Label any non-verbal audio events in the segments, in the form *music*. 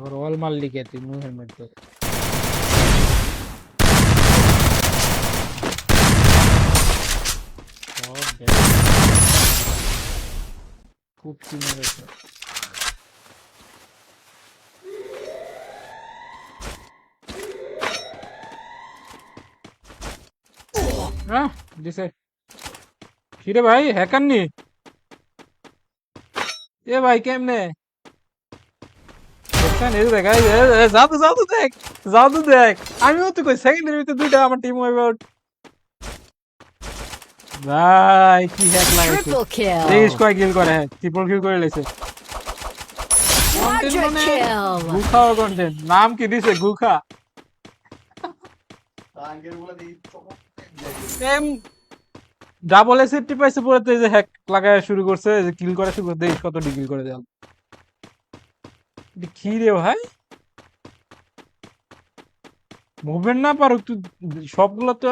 আবার অল মারলি কে তুই মুখের মধ্যে সব দেখ। খুব কি মেরেছে হ্যাঁ দিছে কিরে ভাই হ্যাকার নি এ ভাই কেমনে দেখছেন এই যে দেখ এই যে, এই যে, জাদু জাদু দেখ জাদু দেখ। আমিও তো কই সেকেন্ডের ভিতরে দুইটা আমার টিম ওয়াইপ আউট ভাই কি হ্যাক লাগাইছে। Triple kill. দেখিস কয় কিল করে হ্যাঁ ট্রিপল কিল করে লাইছে Quadra kill. গুখা কন্টেন্ট নাম কি দিছে? গুখা। এম ডাবল এসএফটি পাইছে পরে তো এই যে হ্যাক লাগায় শুরু করছে এই যে কিল করা শুরু কত ডিকিল করে দেওয়া। কি রে ভাই? মুভমেন্ট না পারুক, তুই সবগুলো তো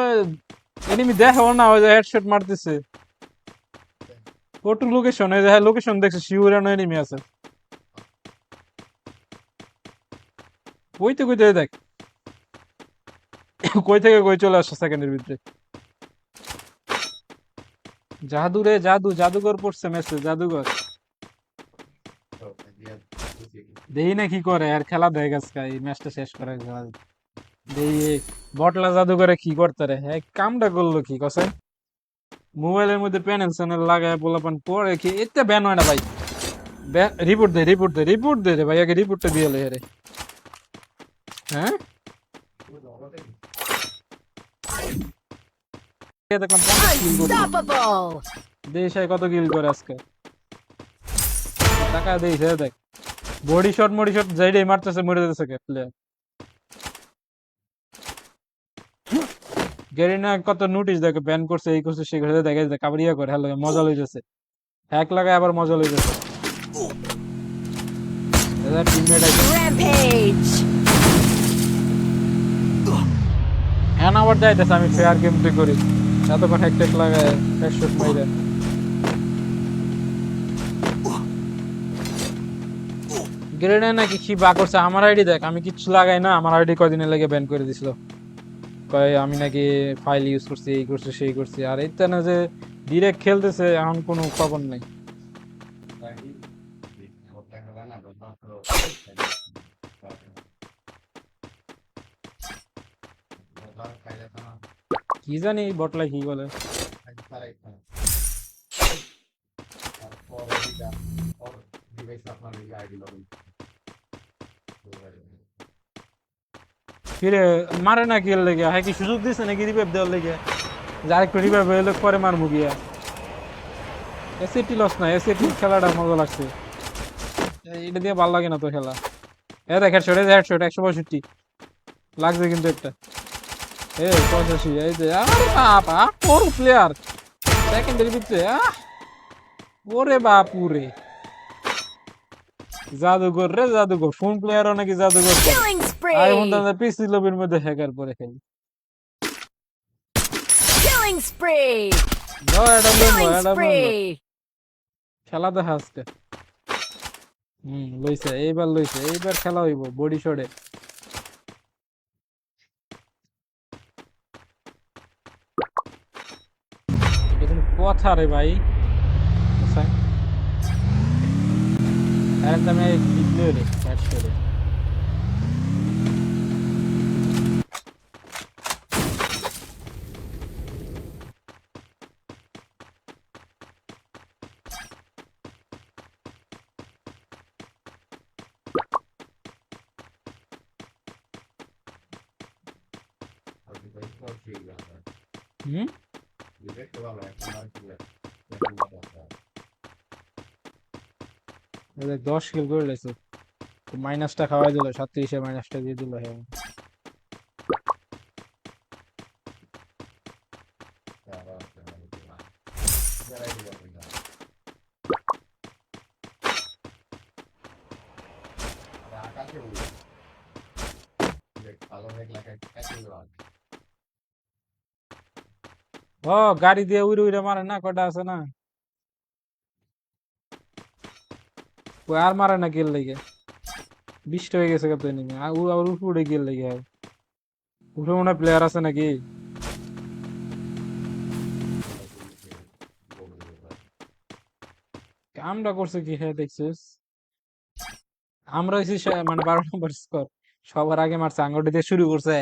এনিমি দেখো না, ওই যে হেডশট মারতেছে। লোকেশন এই যে হ্যাঁ লোকেশন দেখছে শিউরানো এনিমি আছে। কইতে কইতে দেখ। *coughs* কই থেকে কই চলে আসছে সেকেন্ডের ভিতরে? জাদু রে জাদু, জাদুঘর পড়ছে মেসেজ জাদুঘর। দেই না কি করে? আর খেলা দেয় গেছে এই ম্যাচটা শেষ করে খেলা দেই বটলা জাদুঘরে কি করতে রে? হ্যাঁ কামটা করল কি কসে? মোবাইলের মধ্যে প্যানেল স্যানেল লাগায় পোলাপান পরে কি? এতে ব্যান হয় না ভাই। রিপোর্ট দে রিপোর্ট দে রিপোর্ট দে রে ভাই আগে রিপোর্টটা দিয়ে লে রে হ্যাঁ? দেখলাম. দেশায় কত কিল করে আজকে? টাকা দিয়েছে দেখ। বডি শট মডি শট যাইডে মারতেছে মরে যেতেছে কে? প্লেয়ার গেরিনা কত নোটিশ দেখে ব্যান করছে এই করছে সেই করছে দেখে দেখ আবার করে হ্যালো মজা লইতেছে। হ্যাক লাগায় আবার মজা লইতেছে। দাদা টিমমেট আছে। Rampage. হ্যাঁ আবার যাইতেছে আমি ফেয়ার গেম প্লে করি। এতক্ষণ হ্যাক ট্যাক লাগায় হেডশট মাইরে। গ্রেডে নাকি? কি বা করছে? আমার আইডি দেখ, আমি কিচ্ছু লাগাই না। আমার আইডি কয়দিনে লেগে ব্যান করে দিছিল। কয়, আমি নাকি ফাইল ইউজ করছি, এই করছি, সেই করছি। আর এইটা না যে ডিরেক্ট খেলতেছে, এখন কোনো খবর নেই। কি জানি বটলা কি বলে। ফিরে মারে না কি লেগে? হ্যাঁ কি সুযোগ দিছে নাকি রিভাইভ দেওয়ার লেগে? যার একটু রিভাইভ হয়ে পরে মারবো গিয়া। এসএটি লস না এসএটি খেলাটা মজা লাগছে। এটা দিয়ে ভালো লাগে না তো খেলা। এ দেখ হেডশট এই হেডশট একশো পঁয়ষট্টি। লাগছে কিন্তু একটা। এ, পঁচাশি, এই যে, আরে বাবা কোর প্লেয়ার সেকেন্ডারি ভিতরে ওরে বাপুরে জাদুঘর রে জাদুঘর। ফোন প্লেয়ারও নাকি জাদুঘর ফোন spree. দাদা পিসি লবির মধ্যে হ্যাকার পরে খেলি. খেলা দেখা আজকে। হুম লইছে এইবার লইছে এইবার খেলা হইব বডি শটে। কথা রে ভাই আচ্ছা আরে তুমি দিলে রে ক্যাচ করে হুম এই দেখ দশ কিল করে লাইছে মাইনাসটা খাওয়াই দিল, সাতত্রিশে মাইনাসটা দিয়ে দিল হ্যাঁ ও, গাড়ি দিয়ে উড়ে উড়ে মারে না কটা আছে না? ওই আর মারে না কিল লেগে। বিশটা হয়ে গেছে কত এনিমি আর ও আবার উঠে গিয়ে লেগে উপরে মনে প্লেয়ার আছে নাকি? কামটা করছে কি হ্যাঁ দেখছিস? আমরা হইছি সা- মানে বারো নম্বর স্কোর সবার আগে মারছে আঙ্গুটি দিয়ে শুরু করছে।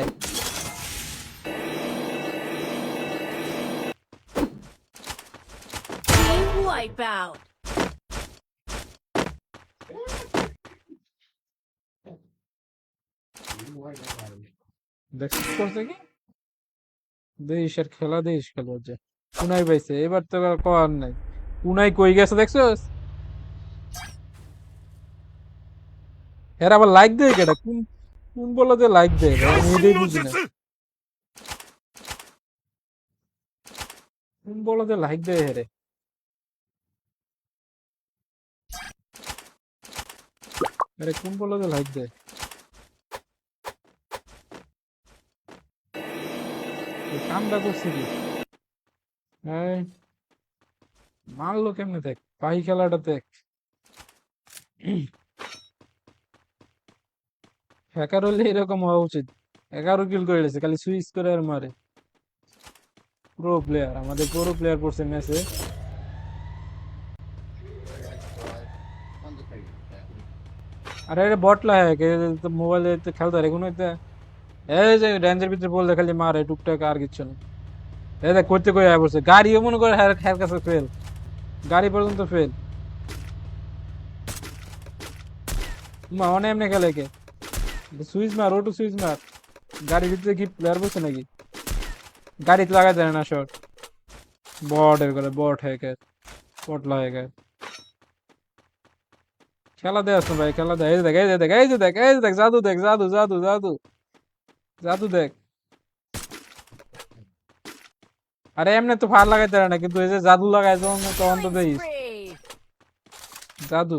Wipeout. দেখছিস করছে কি? দেশ আর খেলা, দেশ খেলা যে পুনাই পাইছে, এবার তো আর কর নাই। পুনাই কই গেছে দেখছস? এর আবার লাইক দেয় কেটা কোন কোন বলো যে লাইক দেয়? আমি এটাই বুঝি না। কোন বলো যে লাইক দেয় হেরে আরে কোন বলো যে লাইক দেয়? কামটা করছে কি? মারলো কেমনে দেখ? পাই খেলাটা দেখ। হ্যাকার হলে এরকম হওয়া উচিত। এগারো কিল করে দিয়েছে, খালি সুইচ করে আর মারে। প্রো প্লেয়ার আমাদের প্রো প্লেয়ার পড়ছে ম্যাচে আরে এটা বট লাগে মোবাইলে খেলতে পারে কোনো একটা এই যে রেঞ্জের ভিতরে বললে খালি মারে, টুকটাক আর কিচ্ছু না। এই দেখ, করতে কই আয় বসে? গাড়িও মনে করে হ্যার হ্যার কাছে ফেল গাড়ি পর্যন্ত ফেল মা অনেক এমনি খেলে কে? সুইচ মার ওটু সুইচ মার। গাড়ির ভিতরে কি প্লেয়ার বসে নাকি? গাড়িতে লাগাই দেয় না শর্ট বট এর করে বট হ্যাকার বট লাগায় খেলা দে আসুন ভাই, খেলা দে। এই যে দেখ, এই যে দেখ, এই যে দেখ, এই যে দেখ জাদু দেখ। আরে এমনি তো ফার লাগাইতে পারে না, কিন্তু এই যে জাদু লাগাই তখন তখন তো দেখিস জাদু।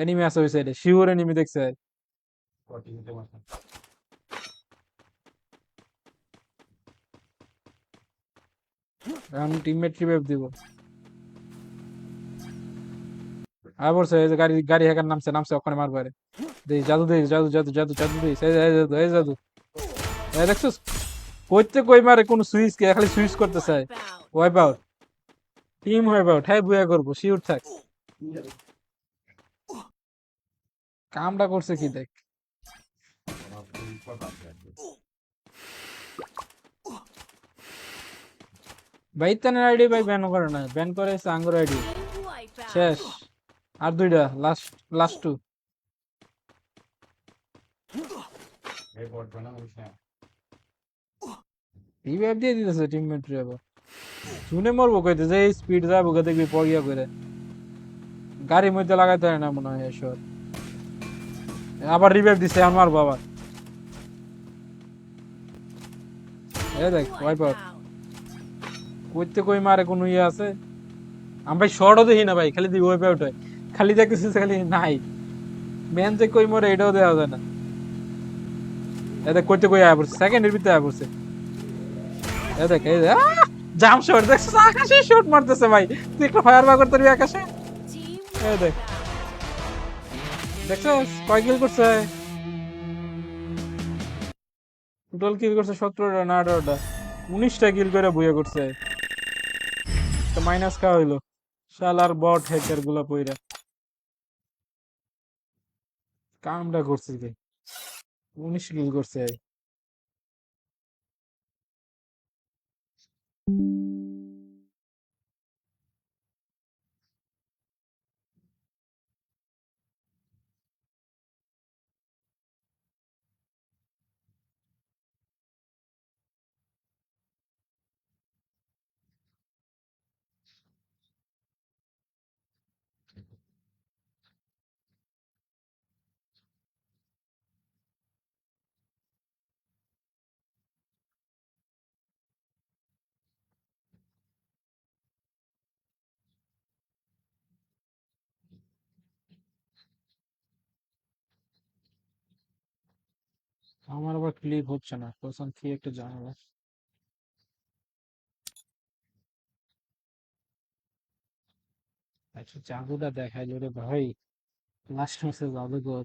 এনিমি আছে ওই সাইডে শিওর এনিমি দেখছে। এখন টিমমেট রিভাইভ দিব? যে গাড়ি গাড়ি হ্যাকার নামছে নামছে, ওখানে মারবো আরে। দেই, জাদু দেই, জাদু জাদু জাদু জাদু দেই। এই জাদু এই জাদু। এই, দেখছস? কইতে কই মারে কোন সুইচ কে, খালি সুইচ করতে চায়। Wipe out team wipe out হ্যাঁ বুয়া করব, শিওর থাক। কামটা করছে কি দেখ? ভাই তানের আইডি ভাই ব্যান করে না। ব্যান করে সাঙ্গুর আইডি। শেষ। আর দুইটা লাস্ট লাস্ট টু রিভাইভ দিয়ে দিতেছে আবার। শুনে মরবো কইতে, যে স্পিড যাব কে দেখবি পড়িয়া করে। গাড়ির মধ্যে লাগাইতে হয় না মনে হয় এসব। আবার রিভাইভ দিছে আমার বাবা এ দেখ ওয়াইপ আউট Wipeout. কইতে কই মারে কোনো ইয়ে আছে? আমি ভাই শর্টও দেখি না ভাই, খালি দি ওয়াইপ আউট হয়। খালি দেখতেছি খালি নাই। মেন যে কই মরে এটাও দেওয়া যায় না। এ দেখ, কইতে কই আয় পড়ছে? সেকেন্ডের ভিতরে আয় পড়ছে। এ দেখ, এই জাম শট আকাশে শট মারতেছে ভাই। তুই একটা ফায়ার করতে আকাশে? এই দেখ. কয় কিল করছে? টোটাল কিল করছে সতেরোটা না আঠারোটা। উনিশটা কিল করে বইয়া করছে। তো মাইনাস খাওয়া হইল। শালার বট হ্যাকারগুলা পইরা। কামটা করছে কি? উনিশ কিল করছে। আমার আবার ক্লিক হচ্ছে না কোশ্চেন কি একটু জানালা আচ্ছা জাদুটা দেখাইলো রে ভাই। লাস্ট ম্যাচে জাদুঘর।